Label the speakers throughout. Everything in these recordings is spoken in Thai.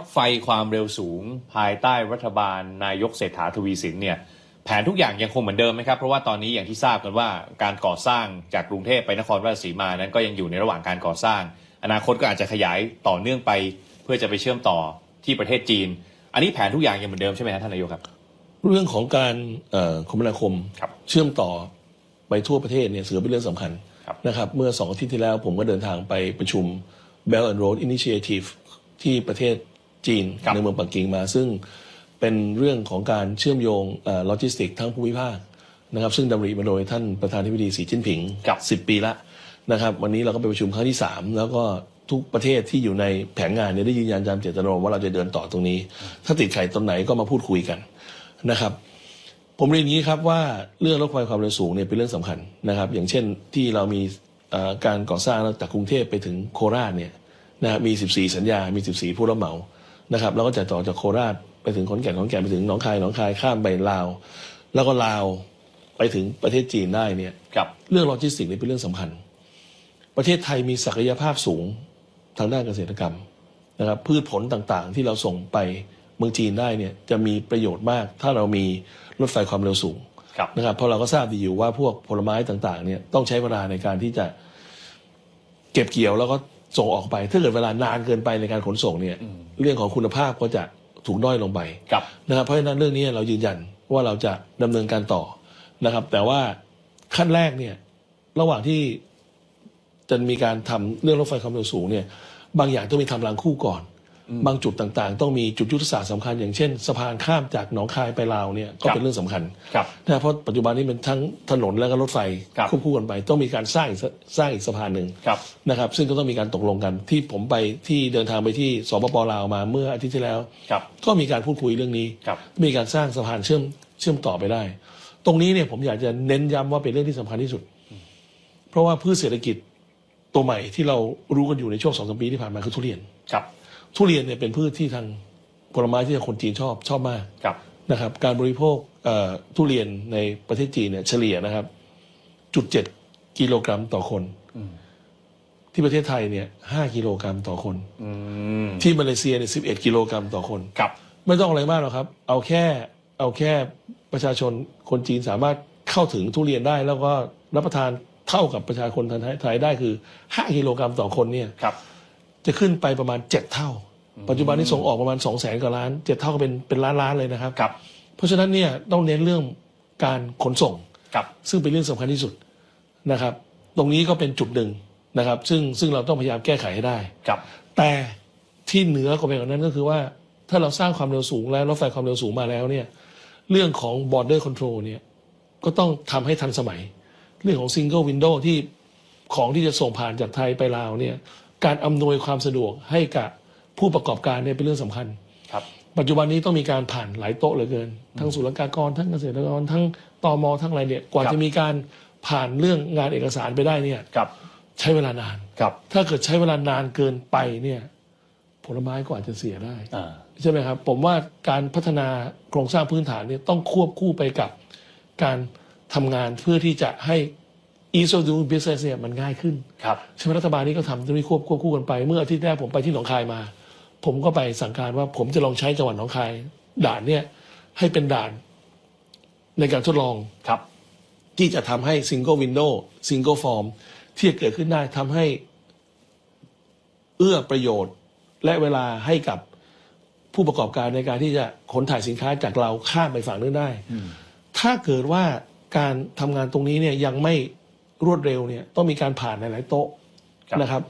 Speaker 1: ถไฟความเร็วสูง ภายใต้รัฐบาลนายกเศรษฐาทวีสินเนี่ยแผนทุกอย่างยังคงเหมือนเดิมไหมครับ เพราะว่าตอนนี้อย่างที่ทราบกันว่าการก่อสร้างจากกรุงเทพไปนครราชสีมานั้นก็ยังอยู่ในระหว่างการก่อสร้าง อนาคตก็อาจจะขยายต่อเนื่องไป เพื่อจะไปเชื่อมต่อที่ประเทศจีน อันนี้แผนทุกอย่างยังเหมือนเดิมใช่ไหมครับท่านนายกครับ
Speaker 2: เรื่องของการคมนาคม
Speaker 1: ค
Speaker 2: เชื่อมต่อไปทั่วประเทศเนี่ยถือเป็นเรื่องสำคัญ
Speaker 1: ค
Speaker 2: นะครับเมื่อสองอาทิตย์ที่แล้วผมก็เดินทางไปประชุม Belt and Road Initiative ที่ประเทศ จีน
Speaker 1: ครับ
Speaker 2: ในเมืองปักกิ่งมา ซึ่งเป็นเรื่องของการเชื่อมโยงโลจิสติกทั้งภูมิภาคนะครับ ซึ่งดำริมาโดยท่านประธานธิบดีสีจิ้นผิง
Speaker 1: ครับ
Speaker 2: 10ปีละนะครับ วันนี้เราก็ไปประชุมครั้งที่ 3 แล้วก็ทุกประเทศที่อยู่ในแผนงานเนี่ยได้ยืนยันตามเจตนารมณ์ว่าเราจะเดินต่อตรงนี้ ถ้าติดไข่ตรงไหนก็มาพูดคุยกันนะครับ ผมเรียนอย่างนี้ครับว่าเรื่องรถไฟความเร็วสูงเนี่ยเป็นเรื่องสำคัญนะครับ อย่างเช่นที่เรามีเอ่อการก่อสร้างจากกรุงเทพไปถึงโคราชเนี่ยนะฮะมี 14 สัญญา มี 14 ผู้รับเหมา นะครับแล้วก็จะต่อจากโคราชไปถึงขอนแก่นขอนแก่นไปถึงหนองคายหนองคายข้ามไปลาว แล้วก็ลาวไปถึงประเทศจีนได้เนี่ย
Speaker 1: ครับ
Speaker 2: เรื่องโลจิสติกส์นี่เป็นเรื่องสำคัญ ประเทศไทยมีศักยภาพสูงทางด้านเกษตรกรรมนะครับพืชผลต่างๆ ที่เราส่งไปเมืองจีนได้เนี่ยจะมีประโยชน์มาก ถ้าเรามีรถไฟความเร็วสูง
Speaker 1: ครับ
Speaker 2: นะครับเพราะเราก็ทราบดีอยู่ว่าพวกผลไม้ต่างๆเนี่ยต้องใช้เวลาในการที่จะเก็บเกี่ยวแล้วก็ ส่งออกไป ถ้าเกิดเวลานานเกินไปในการขนส่งเนี่ยเรื่องของคุณภาพก็จะถูกด้อยลงไป
Speaker 1: ครับ
Speaker 2: นะครับเพราะฉะนั้นเรื่องนี้เรายืนยันว่าเราจะดำเนินการต่อนะครับ แต่ว่าขั้นแรกเนี่ยระหว่างที่จะมีการทำเรื่องรถไฟความเร็วสูงเนี่ยบางอย่างต้องมีทำรางคู่ก่อน บางจุดต่างๆ ต้องมีจุดยุทธศาสตร์สำคัญอย่างเช่นสะพานข้ามจากหนองคายไปลาวเนี่ยก็
Speaker 1: ครับ
Speaker 2: เป็นเรื่องสำคัญ
Speaker 1: ครับ
Speaker 2: นะเพราะปัจจุบันนี้เป็นทั้งถนนและก็รถไฟ
Speaker 1: ครับ
Speaker 2: ควบคู่กันไป ต้องมีการสร้างอีกสสร้างอีกสะพานหนึ่ง
Speaker 1: ครับ
Speaker 2: นะครับซึ่งก็ต้องมีการตกลงกันที่ผมไปที่เดินทางไปที่สปปลาวมาเมื่ออาทิตย์ที่แล้ว
Speaker 1: ครับ
Speaker 2: ก็มีการพูดคุยเรื่องนี้
Speaker 1: ครับ
Speaker 2: มีการสร้างสะพานเชื่อมเชื่อมต่อไปได้ ตรงนี้เนี่ยผมอยากจะเน้นย้ำว่าเป็นเรื่องที่สำคัญที่สุด เพราะว่าพืชเศรษฐกิจตัวใหม่ที่เรารู้กันอยู่ในช่วงสองสามปีที่ผ่านมาคือทุเรียน
Speaker 1: ครับ
Speaker 2: ทุเรียนเนี่ยเป็นพืชที่ทางผลไม้ที่คนจีนชอบชอบมาก
Speaker 1: ครับ
Speaker 2: นะครับ การบริโภคเอ่อทุเรียนในประเทศจีนเนี่ยเฉลี่ยนะครับจุดเจ็ดกิโลกรัมต่อคน ที่ประเทศไทยเนี่ยห้ากิโลกรัมต่อคน
Speaker 1: อืม
Speaker 2: ที่มาเลเซียเนี่ยสิบเอ็ดกิโลกรัมต่อคน
Speaker 1: ครับ
Speaker 2: ไม่ต้องอะไรมากหรอกครับ เอาแค่เอาแค่ประชาชนคนจีนสามารถเข้าถึงทุเรียนได้ แล้วก็รับประทานเท่ากับประชาชนไทยได้คือ5กิโลกรัมต่อคนเนี่ย
Speaker 1: ครับ
Speaker 2: จะขึ้นไปประมาณ7เท่า ปัจจุบันนี้ส่งออกประมาณ2 0 0แสนกว่าล้าน7เท่าก็เป็นเป็นล้านล้านๆเลยนะครับ
Speaker 1: ครับ
Speaker 2: เพราะฉะนั้นเนี่ยต้องเน้นเรื่องการขนส่ง
Speaker 1: ครับ
Speaker 2: ซึ่งเป็นเรื่องสำคัญที่สุดนะครับ ตรงนี้ก็เป็นจุดหนึ่งนะครับ ซึ่งซึ่งเราต้องพยายามแก้ไขให้ได้
Speaker 1: ครับ
Speaker 2: แต่ที่เหนือกว่าไปกว่านั้นก็คือว่าถ้าเราสร้างความเร็วสูงแล้วรถไฟความเร็วสูงมาแล้วเนี่ยเรื่องของ border control เนี่ยก็ต้องทำให้ทันสมัย เรื่องของ single window ที่ของที่จะส่งผ่านจากไทยไปลาวเนี่ยการอำนวยความสะดวกให้กับ ผู้ประกอบการเนี่ยเป็นเรื่องสำคัญ
Speaker 1: ครับ
Speaker 2: ปัจจุบันนี้ต้องมีการผ่านหลายโต๊ะเหลือเกิน ทั้งศุลกากรทั้งเกษตรกรทั้งตมทั้งอะไรเนี่ยกว่า
Speaker 1: ครับ
Speaker 2: จะมีการผ่านเรื่องงานเอกสารไปได้เนี่ย
Speaker 1: ครับ
Speaker 2: ใช้เวลานาน
Speaker 1: ครับ
Speaker 2: ถ้าเกิดใช้เวลานานเกินไปเนี่ยผลไม้ก็อาจจะเสียได้
Speaker 1: อ่า
Speaker 2: ใช่ไหมครับ ผมว่าการพัฒนาโครงสร้างพื้นฐานเนี่ยต้องควบคู่ไปกับการทำงานเพื่อที่จะให้ ease of doing business เนี่ยมันง่ายขึ้น
Speaker 1: ครับ
Speaker 2: ใช่ไหมรัฐบาลนี้ก็ทำตรงนี้ควบควบคู่กันไป เมื่ออาทิตย์แรกผมไปที่หนองคายมา ผมก็ไปสั่งการว่าผมจะลองใช้จังหวัดหนองคาย ด่านเนี่ยให้เป็นด่านในการทดลอง
Speaker 1: ครับ
Speaker 2: ที่จะทำให้ single window single form ที่จะเกิดขึ้นได้ทำให้ เอื้อประโยชน์ และเวลาให้กับผู้ประกอบการในการที่จะขนถ่ายสินค้าจากเราข้ามไปฝั่งนู้นได้ ถ้าเกิดว่าการทำงานตรงนี้เนี่ยยังไม่รวดเร็วเนี่ยต้องมีการผ่านหลายๆโต๊ะ
Speaker 1: ครับ
Speaker 2: นะครับ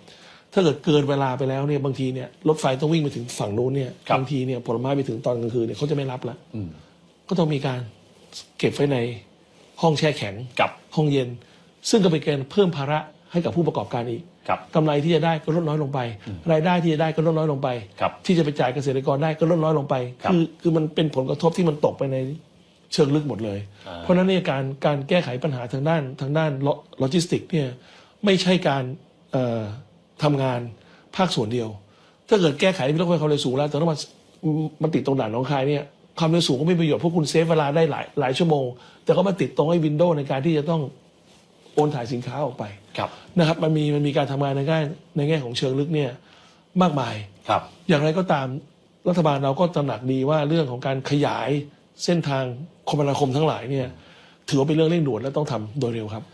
Speaker 2: ถ้าเกิดเกินเวลาไปแล้วเนี่ยบางทีเนี่ยรถไฟต้องวิ่งไปถึงฝั่งนู้นเนี่ย
Speaker 1: ครับ
Speaker 2: บางทีเนี่ยผลไม้ไปถึงตอนกลางคืนเนี่ยเขาจะไม่รับละ
Speaker 1: อืม
Speaker 2: ก็ต้องมีการเก็บไว้ในห้องแช่แข็ง
Speaker 1: ครับ
Speaker 2: ห้องเย็น ซึ่งก็เป็นการเพิ่มภาระให้กับผู้ประกอบการอีก
Speaker 1: ครับ
Speaker 2: กำไรที่จะได้ก็ลดน้อยลงไป รายได้ที่จะได้ก็ลดน้อยลงไป
Speaker 1: ครับ
Speaker 2: ที่จะไปจ่ายเกษตรกรได้ก็ลดน้อยลงไป
Speaker 1: ครับ
Speaker 2: อคือมันเป็นผลกระทบที่มันตกไปในเชิงลึกหมดเลย
Speaker 1: อ่า
Speaker 2: เพราะฉะนั้นเนี่ยการการแก้ไขปัญหาทางด้านทางด้านโลจิสติกเนี่ยไม่ใช่การเอ่อ ทำงานภาคส่วนเดียว ถ้าเกิดแก้ไขที่รถไฟความเร็วสูงแล้วแต่ต้องมามาติดตรงด่านหน้องคายเนี่ยความเร็วสูงก็ไม่มีประโยชน์เพราะคุณเซฟเวลาได้หลายหลายชั่วโมง แต่ก็มาติดตรงไอ้วินโดว์ในการที่จะต้องโอนถ่ายสินค้าออกไป
Speaker 1: ครับ
Speaker 2: นะครับ มันมีมันมีการทำงานในแง่ในแง่ของเชิงลึกเนี่ยมากมาย
Speaker 1: ครับ
Speaker 2: อย่างไรก็ตามรัฐบาลเราก็ตระหนักดีว่าเรื่องของการขยายเส้นทางคมนาคมทั้งหลายเนี่ยถือว่าเป็นเรื่องเร่งด่วนและต้องทำโดยเร็วครับ